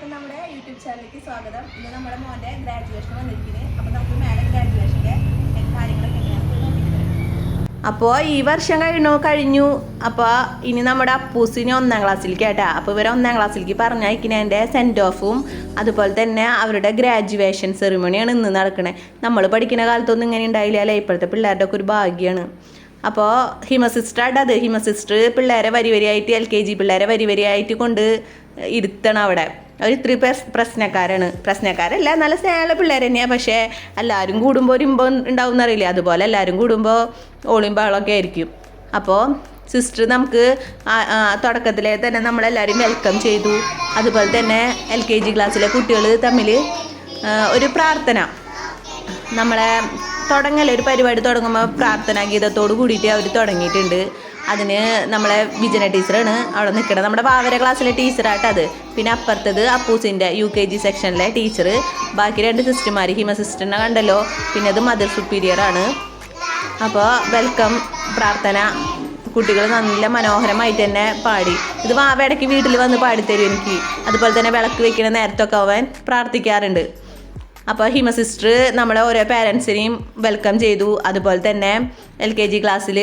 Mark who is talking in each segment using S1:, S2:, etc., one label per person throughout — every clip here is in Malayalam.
S1: എല്ലാവർക്കും നമ്മുടെ യൂട്യൂബ് ചാനലിലേക്ക് സ്വാഗതം. ഇന്ന് നമ്മുടെ മോന്റെ ഗ്രാജുവേഷൻ വന്നിരിക്കുന്നത് അപ്പോൾ നമുക്ക് മേലെ ഗ്രാജുവേഷന്റെ കാര്യങ്ങളൊക്കെ. അപ്പോൾ ഈ വർഷം കഴിഞ്ഞു? കഴിഞ്ഞു. അപ്പോൾ ഇനി നമ്മുടെ അപ്പൂസിനെ ഒന്നാം ക്ലാസ്സിലേക്ക് കേട്ടാ അപ്പോൾ ഇവരെ ഒന്നാം ക്ലാസ്സിലേക്ക് പറഞ്ഞയക്കുന്നതിന്റെ സെൻഡ് ഓഫും അതുപോലെ തന്നെ അവരുടെ ഗ്രാജുവേഷൻ സെറിമണിയാണ് ഇന്ന് നടക്കണേ നമ്മൾ പഠിക്കുന്ന കാലത്തൊന്നും ഇങ്ങനെ ഉണ്ടായില്ല അല്ലേ? ഇപ്പോഴത്തെ പിള്ളേരുടെ ഒക്കെ ഒരു ഭാഗ്യമാണ് അപ്പോൾ ഹിമ സിസ്റ്റർ അത്. ഹിമ സിസ്റ്റർ പിള്ളേരെ വരി വരിയായിട്ട് എൽ കെ ജി പിള്ളേരെ വരി വരിയായിട്ട് കൊണ്ട് ഇരുത്തണം അവിടെ. അവർ ഇത്തിരി പ്രശ്നക്കാരാണ്. പ്രശ്നക്കാരല്ല നല്ല സ്നേഹമുള്ള പിള്ളേർ തന്നെയാണ് പക്ഷേ എല്ലാവരും കൂടുമ്പോൾ ഒരു ഇമ്പം ഉണ്ടാവും അറിയില്ല? അതുപോലെ എല്ലാവരും കൂടുമ്പോൾ ഓളിയും ബഹളമൊക്കെ ആയിരിക്കും. അപ്പോൾ സിസ്റ്റർ നമുക്ക് തുടക്കത്തിലെ തന്നെ നമ്മളെല്ലാവരും വെൽക്കം ചെയ്തു. അതുപോലെ തന്നെ എൽ കെ ജി ക്ലാസ്സിലെ കുട്ടികൾ തമ്മിൽ ഒരു പ്രാർത്ഥന. നമ്മളെ തുടങ്ങൽ ഒരു പരിപാടി തുടങ്ങുമ്പോൾ പ്രാർത്ഥനാ ഗീതത്തോട് കൂടിയിട്ട് അവർ തുടങ്ങിയിട്ടുണ്ട്. അതിന് നമ്മളെ വിജന ടീച്ചറാണ് അവിടെ നിൽക്കുന്നത് നമ്മുടെ വാവര ക്ലാസ്സിലെ ടീച്ചറായിട്ട് അത്. പിന്നെ അപ്പുറത്തത് അപ്പൂസിന്റെ യു കെ ജി സെക്ഷനിലെ ടീച്ചർ. ബാക്കി രണ്ട് സിസ്റ്റർമാർ ഹിമ സിസ്റ്ററിനെ കണ്ടല്ലോ. പിന്നെ അത് മദർ സുപ്പീരിയറാണ് അപ്പോൾ വെൽക്കം പ്രാർത്ഥന. കുട്ടികൾ നല്ല മനോഹരമായിട്ട് തന്നെ പാടി. ഇത് വാവ ഇടയ്ക്ക് വീട്ടിൽ വന്ന് പാടിത്തരും എനിക്ക്. അതുപോലെ തന്നെ വിളക്ക് വെക്കുന്ന നേരത്തൊക്കെ അവൻ പ്രാർത്ഥിക്കാറുണ്ട്. അപ്പോൾ ഹിമ സിസ്റ്റർ നമ്മളെ ഓരോ പേരൻസിനെയും വെൽക്കം ചെയ്തു. അതുപോലെ തന്നെ എൽ കെ ജി ക്ലാസ്സിൽ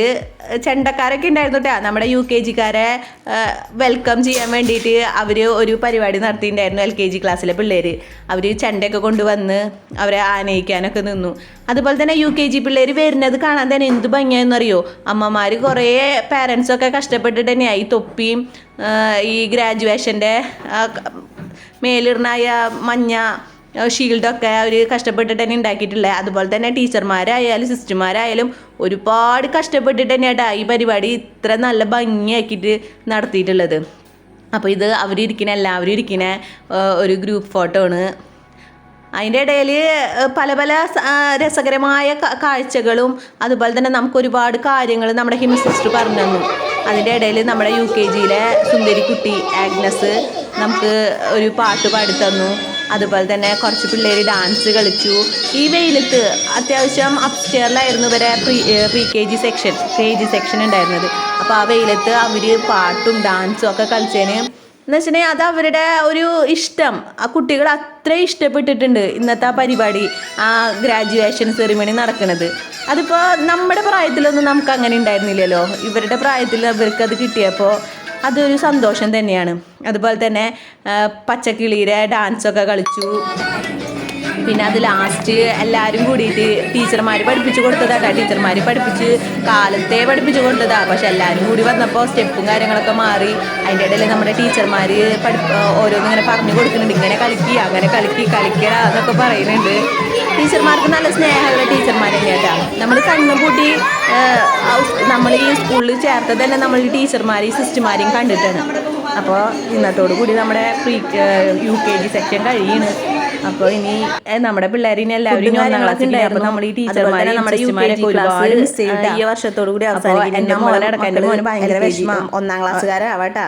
S1: ചെണ്ടക്കാരൊക്കെ ഉണ്ടായിരുന്നു കേട്ടോ നമ്മുടെ യു കെ ജിക്കാരെ വെൽക്കം ചെയ്യാൻ വേണ്ടിയിട്ട് അവർ ഒരു പരിപാടി നടത്തിയിട്ടുണ്ടായിരുന്നു എൽ കെ ജി ക്ലാസ്സിലെ പിള്ളേർ അവർ ചെണ്ടയൊക്കെ കൊണ്ടുവന്ന് അവരെ ആനയിക്കാനൊക്കെ നിന്നു. അതുപോലെ തന്നെ യു കെ ജി പിള്ളേർ വരുന്നത് കാണാൻ തന്നെ എന്ത് ഭംഗിയാണെന്നറിയോ അമ്മമാർ കുറേ പാരൻസൊക്കെ കഷ്ടപ്പെട്ടിട്ട് തന്നെയായി. ഈ തൊപ്പിയും ഈ ഗ്രാജുവേഷന്റെ മേലിടുന്നായ മഞ്ഞ ഷീൽഡൊക്കെ അവർ കഷ്ടപ്പെട്ടിട്ട് തന്നെ ഉണ്ടാക്കിയിട്ടുള്ളത് അതുപോലെ തന്നെ ടീച്ചർമാരായാലും സിസ്റ്റർമാരായാലും ഒരുപാട് കഷ്ടപ്പെട്ടിട്ട് തന്നെയാട്ടാ ഈ പരിപാടി ഇത്ര നല്ല ഭംഗിയാക്കിയിട്ട് നടത്തിയിട്ടുള്ളത്. അപ്പോൾ ഇത് അവരിയ്ക്കുന്ന എല്ലാവരും ഇരിക്കുന്ന ഒരു ഗ്രൂപ്പ് ഫോട്ടോ ആണ്. അതിന്റെ ഇടയിൽ പല പല രസകരമായ കാഴ്ചകളും അതുപോലെ തന്നെ നമുക്ക് ഒരുപാട് കാര്യങ്ങൾ നമ്മുടെ ഹിമ സിസ്റ്റർ പറഞ്ഞു തന്നു. അതിന്റെ ഇടയിൽ നമ്മുടെ യു കെ ജിയിലെ സുന്ദരിക്കുട്ടി ആഗ്നസ് നമുക്ക് ഒരു പാട്ട് പാടിത്തന്നു അതുപോലെ തന്നെ കുറച്ച് പിള്ളേർ ഡാൻസ് കളിച്ചു. ഈ വെയിലത്ത് അത്യാവശ്യം അപ്സ്റ്റെയറിലായിരുന്നു ഇവരെ pre pre K G section K G section ഉണ്ടായിരുന്നത്. അപ്പോൾ ആ വെയിലത്ത് അവർ പാട്ടും ഡാൻസും ഒക്കെ കളിച്ചതിന് എന്ന് വെച്ചിട്ടുണ്ടെങ്കിൽ അത് അവരുടെ ഒരു ഇഷ്ടം. ആ കുട്ടികൾ അത്ര ഇഷ്ടപ്പെട്ടിട്ടുണ്ട് ഇന്നത്തെ ആ പരിപാടി ആ ഗ്രാജുവേഷൻ സെറിമണി നടക്കുന്നത്. അതിപ്പോൾ നമ്മുടെ പ്രായത്തിലൊന്നും നമുക്ക് അങ്ങനെ ഉണ്ടായിരുന്നില്ലല്ലോ. ഇവരുടെ പ്രായത്തിൽ അവർക്ക് അത് കിട്ടിയപ്പോൾ അതൊരു സന്തോഷം തന്നെയാണ്. അതുപോലെ തന്നെ പച്ചക്കിളിയുടെ ഡാൻസൊക്കെ കളിച്ചു. പിന്നെ അത് ലാസ്റ്റ് എല്ലാവരും കൂടിയിട്ട് ടീച്ചർമാർ പഠിപ്പിച്ചു കൊടുത്തതാട്ടാ. ടീച്ചർമാർ പഠിപ്പിച്ച് കാലത്തെ പഠിപ്പിച്ചു കൊടുത്തതാ. പക്ഷെ എല്ലാവരും കൂടി വന്നപ്പോൾ സ്റ്റെപ്പും കാര്യങ്ങളൊക്കെ മാറി. അതിന്റെ ഇടയിൽ നമ്മുടെ ടീച്ചർമാർ പഠി ഓരോന്നിങ്ങനെ പറഞ്ഞു കൊടുക്കുന്നുണ്ട്. ഇങ്ങനെ കളിക്കുക അങ്ങനെ കളിക്കുക കളിക്കുക എന്നൊക്കെ പറയുന്നുണ്ട്. ടീച്ചർമാർക്ക് നല്ല സ്നേഹമുള്ള ടീച്ചർമാർ തന്നെയാട്ടാ നമ്മൾ കണ്ണും പൂട്ടി നമ്മൾ ഈ സ്കൂളിൽ ചേർത്തത് തന്നെ നമ്മൾ ടീച്ചർമാരെയും സിസ്റ്റർമാരെയും കണ്ടിട്ടാണ്. അപ്പോൾ ഇന്നത്തോടു കൂടി നമ്മുടെ pre U K G section കഴിയാണ്. അപ്പോൾ ഇനി നമ്മുടെ പിള്ളേർ ഇനി എല്ലാവരും ഒന്നാം ക്ലാസ് അപ്പോൾ നമ്മൾ ഈ ടീച്ചർമാരെ നമ്മുടെ ഒരുപാട് ഈ വർഷത്തോടു കൂടി അവസാനിക്കും എന്റെ മോനെ അടക്കം എന്റെ മോന് ഭയങ്കര വിഷമം. ഒന്നാം ക്ലാസ്സുകാരാവട്ടാ.